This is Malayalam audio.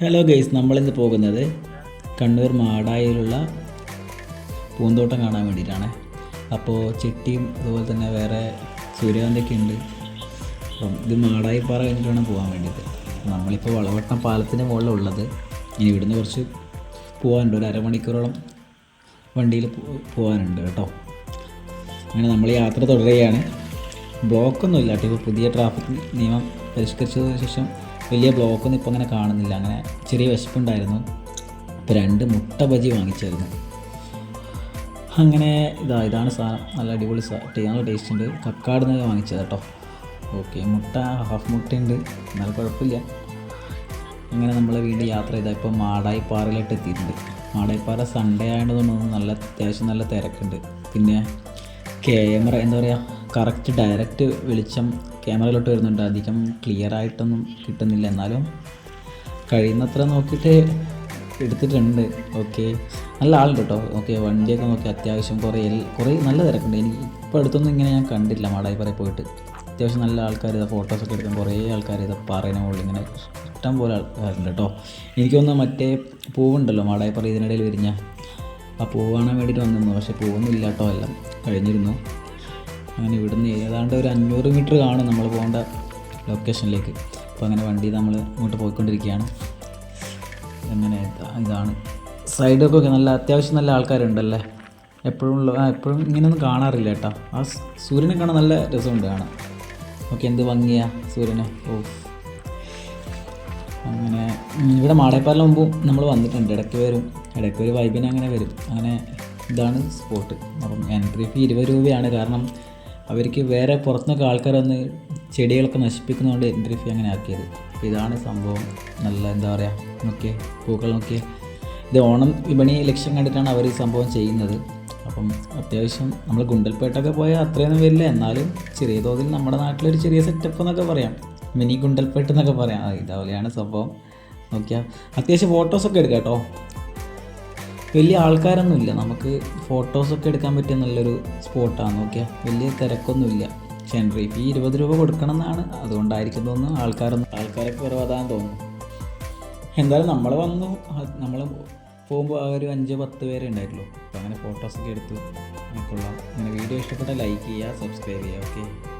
ഹലോ ഗെയ്സ് നമ്മളിന്ന് പോകുന്നത് കണ്ണൂർ മാടായിലുള്ള പൂന്തോട്ടം കാണാൻ വേണ്ടിയിട്ടാണ്. അപ്പോൾ ചെട്ടിയും അതുപോലെ തന്നെ വേറെ സൂര്യകാന്തിയൊക്കെ ഉണ്ട്. അപ്പം ഇത് മാടായി പാറ കഴിഞ്ഞിട്ടാണ് പോകാൻ വേണ്ടിയിട്ട്. നമ്മളിപ്പോൾ വളവട്ടം പാലത്തിന് മുകളിൽ ഉള്ളത്. ഇനി ഇവിടുന്ന് കുറച്ച് പോകാനുണ്ട് ഒരു അരമണിക്കൂറോളം വണ്ടിയിൽ പോകാനുണ്ട് കേട്ടോ. അങ്ങനെ നമ്മൾ യാത്ര തുടരുകയാണ്. ബ്ലോക്കൊന്നുമില്ല കേട്ടോ ഇപ്പോൾ പുതിയ ട്രാഫിക് നിയമം പരിഷ്കരിച്ചതിന് ശേഷം വലിയ ബ്ലോക്കൊന്നും ഇപ്പോൾ അങ്ങനെ കാണുന്നില്ല. അങ്ങനെ ചെറിയ വിശപ്പുണ്ടായിരുന്നു. അപ്പോൾ രണ്ട് മുട്ട ബജി വാങ്ങിച്ചായിരുന്നു. അങ്ങനെ ഇതാ ഇതാണ് സാധനം. നല്ല അടിപൊളി നല്ല ടേസ്റ്റ് ഉണ്ട്. കക്കാട് നിന്ന് വാങ്ങിച്ചത് കേട്ടോ. ഓക്കെ മുട്ട ഹാഫ് മുട്ടയുണ്ട് എന്നാലും കുഴപ്പമില്ല. അങ്ങനെ നമ്മൾ വീണ്ടും യാത്ര ചെയ്താൽ ഇപ്പോൾ മാടായിപ്പാറയിലോട്ട് എത്തിയിട്ടുണ്ട്. മാടായിപ്പാറ സൺഡേ ആയതുകൊണ്ട് നല്ല അത്യാവശ്യം നല്ല തിരക്കുണ്ട്. പിന്നെ ക്യാമറ എന്താ പറയുക കറക്റ്റ് ഡയറക്റ്റ് വെളിച്ചം ക്യാമറയിലോട്ട് വരുന്നുണ്ട്. അധികം ക്ലിയർ ആയിട്ടൊന്നും കിട്ടുന്നില്ല. എന്നാലും കഴിയുന്നത്ര നോക്കിയിട്ട് എടുത്തിട്ടുണ്ട്. ഓക്കെ നല്ല ആളുണ്ട് കേട്ടോ ഓക്കെ വണ്ടിയൊക്കെ നോക്കി അത്യാവശ്യം കുറേ കുറേ നല്ല തിരക്കുണ്ട്. എനിക്ക് ഇപ്പോൾ അടുത്തൊന്നും ഇങ്ങനെ ഞാൻ കണ്ടില്ല മാടായിപ്പാറ പോയിട്ട്. അത്യാവശ്യം നല്ല ആൾക്കാർ ഇതാ ഫോട്ടോസൊക്കെ എടുക്കാൻ കുറേ ആൾക്കാർ ഇതാ പറയുന്ന മുകളിൽ ഇങ്ങനെ ഇഷ്ടം പോലെ ആൾക്കാരുണ്ട് കേട്ടോ എനിക്കൊന്ന് മറ്റേ പൂവുണ്ടല്ലോ. മാടായിപ്പാറ ഇതിനിടയിൽ വിരിഞ്ഞ. ആ പൂവ് കാണാൻ വേണ്ടിയിട്ട് വന്നിരുന്നു. പക്ഷേ പൂവൊന്നും ഇല്ല കേട്ടോ എല്ലാം കഴിഞ്ഞിരുന്നു. അങ്ങനെ ഇവിടുന്ന് ഏതാണ്ട് ഒരു അഞ്ഞൂറ് മീറ്റർ കാണും നമ്മൾ പോകേണ്ട ലൊക്കേഷനിലേക്ക് അപ്പോൾ അങ്ങനെ വണ്ടി നമ്മൾ ഇങ്ങോട്ട് പോയിക്കൊണ്ടിരിക്കുകയാണ്. അങ്ങനെ ഇതാ- ഇതാണ്. സൈഡൊക്കെ ഒക്കെ നല്ല അത്യാവശ്യം നല്ല ആൾക്കാരുണ്ടല്ലേ? എപ്പോഴും ഉള്ള എപ്പോഴും ഇങ്ങനെയൊന്നും കാണാറില്ല കേട്ടോ. ആ സൂര്യനെ കാണാൻ നല്ല രസമുണ്ട് കാണാൻ. ഓക്കെ എന്ത് ഭംഗിയാ സൂര്യനെ. ഓ അങ്ങനെ ഇവിടെ മാടേപ്പാലിന് മുമ്പ് നമ്മൾ വന്നിട്ടുണ്ട്. ഇടയ്ക്ക് വരും. ഇടയ്ക്ക് ഒരു വൈബിന് അങ്ങനെ വരും. അങ്ങനെ ഇതാണ് സ്പോട്ട് അപ്പം എൻട്രി ഫീ ഇരുപത് രൂപയാണ്. കാരണം അവർക്ക് വേറെ പുറത്തുനിന്നൊക്കെ ആൾക്കാർ വന്ന് ചെടികളൊക്കെ നശിപ്പിക്കുന്നതുകൊണ്ട് എൻട്രി ഫീ അങ്ങനെ ആക്കിയത്. അപ്പോൾ ഇതാണ് സംഭവം. നല്ല എന്താ പറയുക നോക്കിയേ പൂക്കൾ നോക്കിയേ. ഇത് ഓണം വിപണി ലക്ഷ്യം കണ്ടിട്ടാണ് അവർ ഈ സംഭവം ചെയ്യുന്നത്. അപ്പം അത്യാവശ്യം നമ്മൾ ഗുണ്ടൽപേട്ടൊക്കെ പോയാൽ അത്രയൊന്നും വരില്ല. എന്നാലും ചെറിയ തോതിൽ നമ്മുടെ നാട്ടിലൊരു ചെറിയ സെറ്റപ്പ് എന്നൊക്കെ പറയാം. മിനി ഗുണ്ടൽപേട്ട് എന്നൊക്കെ പറയാം. ഇതുപോലെയാണ് സംഭവം. നോക്കിയാൽ അത്യാവശ്യം ഫോട്ടോസൊക്കെ എടുക്കാം കേട്ടോ. വലിയ ആൾക്കാരൊന്നുമില്ല. നമുക്ക് ഫോട്ടോസൊക്കെ എടുക്കാൻ പറ്റിയ നല്ലൊരു സ്പോട്ടാണ് ഓക്കെ വലിയ തിരക്കൊന്നുമില്ല. എൻട്രി ഫീ ഇരുപത് രൂപ കൊടുക്കണം എന്നാണ് അതുകൊണ്ടായിരിക്കും തോന്നുന്നു ആൾക്കാരൊന്നും ആൾക്കാരൊക്കെ കുറവാതാന്ന് തോന്നുന്നു. എന്തായാലും നമ്മൾ വന്നു. നമ്മൾ പോകുമ്പോൾ ആ ഒരു അഞ്ച് പത്ത് പേരെ ഉണ്ടായിട്ടുള്ളൂ. അപ്പോൾ അങ്ങനെ ഫോട്ടോസൊക്കെ എടുത്തു. നമുക്കുള്ള കൊള്ളാം അങ്ങനെ വീഡിയോ ഇഷ്ടപ്പെട്ടാൽ ലൈക്ക് ചെയ്യുക സബ്സ്ക്രൈബ് ചെയ്യുക. ഓക്കെ